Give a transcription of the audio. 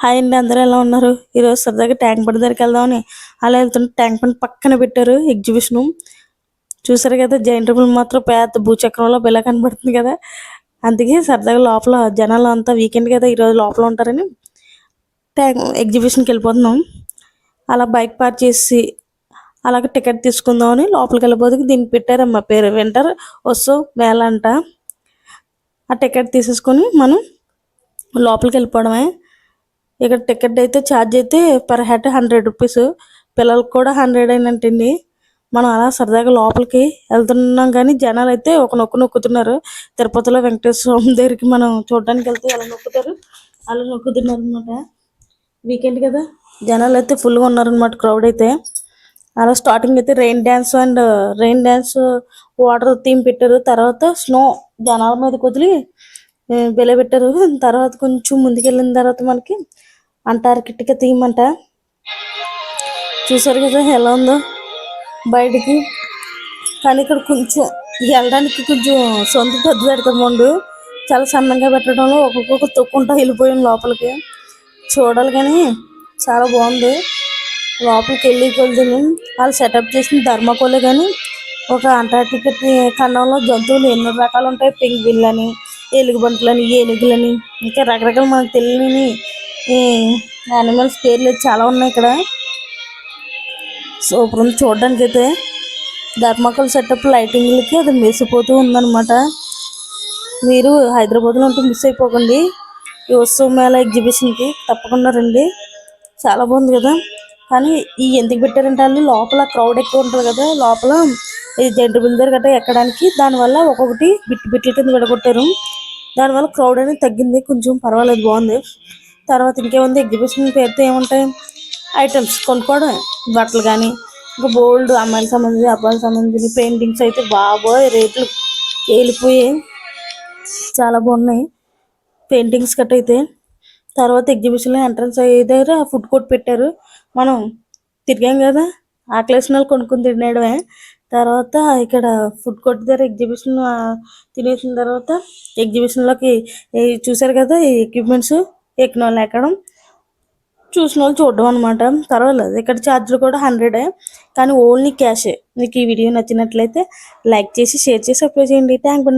Hi అండి అందరూ ఎలా ఉన్నారు? ఈరోజు సరదాగా ట్యాంక్ బండ్ దగ్గరికి వెళ్దామని అలా వెళ్తుంటే ట్యాంక్ బండ్ పక్కన పెట్టారు ఎగ్జిబిషన్. చూసారు కదా జైంట్ రూమ్ మాత్రం పెద్ద భూచక్రంలో బిల్ల కనబడుతుంది కదా. అందుకే సరదాగా లోపల జనాలు అంతా వీకెండ్ కదా ఈరోజు లోపల ఉంటారని ట్యాంక్ ఎగ్జిబిషన్కి వెళ్ళిపోతున్నాం. అలా బైక్ పార్క్ చేసి అలాగే టికెట్ తీసుకుందామని లోపలికి వెళ్ళిపోతే దీన్ని పెట్టారమ్మా పేరు. వింటర్ వస్తూ మేళ అంట. ఆ టికెట్ తీసేసుకొని మనం లోపలికి వెళ్ళిపోవడమే. ఇక్కడ టికెట్ అయితే ఛార్జ్ అయితే పర్ హెడ్ హండ్రెడ్ రూపీస్ పిల్లలకు కూడా హండ్రెడ్ అయినట్టండి మనం అలా సరదాగా లోపలికి వెళ్తున్నాం కానీ జనాలు అయితే ఒక నొక్కు నొక్కుతున్నారు. తిరుపతిలో వెంకటేశ్వర స్వామి దగ్గరికి మనం చూడడానికి వెళ్తే ఎలా నొక్కుతారు. అలా నొక్కుతున్నారు అనమాట వీకెండ్ కదా. జనాలు అయితే ఫుల్గా ఉన్నారనమాట క్రౌడ్ అయితే. అలా స్టార్టింగ్ అయితే rain dance and rain dance water theme పెట్టారు. తర్వాత స్నో జనాల మీద కుదిలి బెల పెట్టారు తర్వాత కొంచెం ముందుకెళ్ళిన తర్వాత మనకి అంటార్కిటిక తీయమంట. చూసారు కదా ఎలా ఉందో? బయటికి. కానీ ఇక్కడ కొంచెం వెళ్ళడానికి కొంచెం సొంత పెద్ద పెడతాం ముందు చాలా సన్నంగా పెట్టడంలో ఒక్కొక్క తొక్కుంటా వెళ్ళిపోయాం లోపలికి. చూడాలి కానీ చాలా బాగుంది. లోపలికి వెళ్ళి కొద్దిని వాళ్ళు సెటప్ చేసిన ధర్మకోలే కానీ ఒక అంటార్టిక్ ఖండంలో జంతువులు ఎన్నో రకాలు ఉంటాయి. పెంగ్విన్లని ఎలుగుబంట్లని ఏనుగులని ఇంకా రకరకాల మనకు తెలియని యానిమల్స్ పేర్లు చాలా ఉన్నాయి ఇక్కడ. సూపర్ ఉంది చూడడానికి అయితే ధర్మకల్ సెటప్ లైటింగ్లకి అది మెసిపోతూ ఉందన్నమాట. మీరు హైదరాబాద్లో ఉంటే మిస్ అయిపోకండి. ఈ ఉత్సవ మేళ ఎగ్జిబిషన్కి తప్పకుండా రండి. చాలా బాగుంది కదా. కానీ ఈ ఎందుకు పెట్టారంటే వాళ్ళు లోపల క్రౌడ్ ఎక్కువ ఉంటుంది కదా. లోపల ఈ జంటు బిల్దర్ గట్రా ఎక్కడానికి దానివల్ల ఒక్కొక్కటి బిట్టు బిట్ల కింద విడగొట్టారు. దానివల్ల క్రౌడ్ అనేది తగ్గింది. కొంచెం పర్వాలేదు బాగుంది. తర్వాత ఇంకేముంది? ఎగ్జిబిషన్ పేరుతో ఏముంటాయి? ఐటమ్స్ కొనుక్కోవడం బట్టలు కానీ ఇంకా బోల్డ్ అమ్మాయిలకు సంబంధించి అబ్బాయిలకు సంబంధించి పెయింటింగ్స్ అయితే బాబోయ్ రేట్లు వెళ్ళిపోయాయి చాలా బాగున్నాయి. పెయింటింగ్స్ కట్ అయితే. తర్వాత ఎగ్జిబిషన్లో ఎంట్రన్స్ అయ్యే దగ్గర ఫుడ్ కోర్ట్ పెట్టారు. మనం తిరిగాం కదా? ఆకలేసిన వాళ్ళు కొనుక్కుని తినేయడమే. తర్వాత ఇక్కడ ఫుడ్ కోర్ట్ దగ్గర ఎగ్జిబిషన్ తినేసిన తర్వాత ఎగ్జిబిషన్లోకి చూసారు కదా ఈ ఎక్విప్మెంట్స్ ఎక్కిన వాళ్ళు ఎక్కడం. చూసిన వాళ్ళు చూడడం అనమాట పర్వాలేదు ఇక్కడ ఛార్జీలు కూడా హండ్రెడే కానీ ఓన్లీ క్యాషే మీకు ఈ వీడియో నచ్చినట్లయితే లైక్ చేసి షేర్ చేసి అప్లై చేయండి. Thank you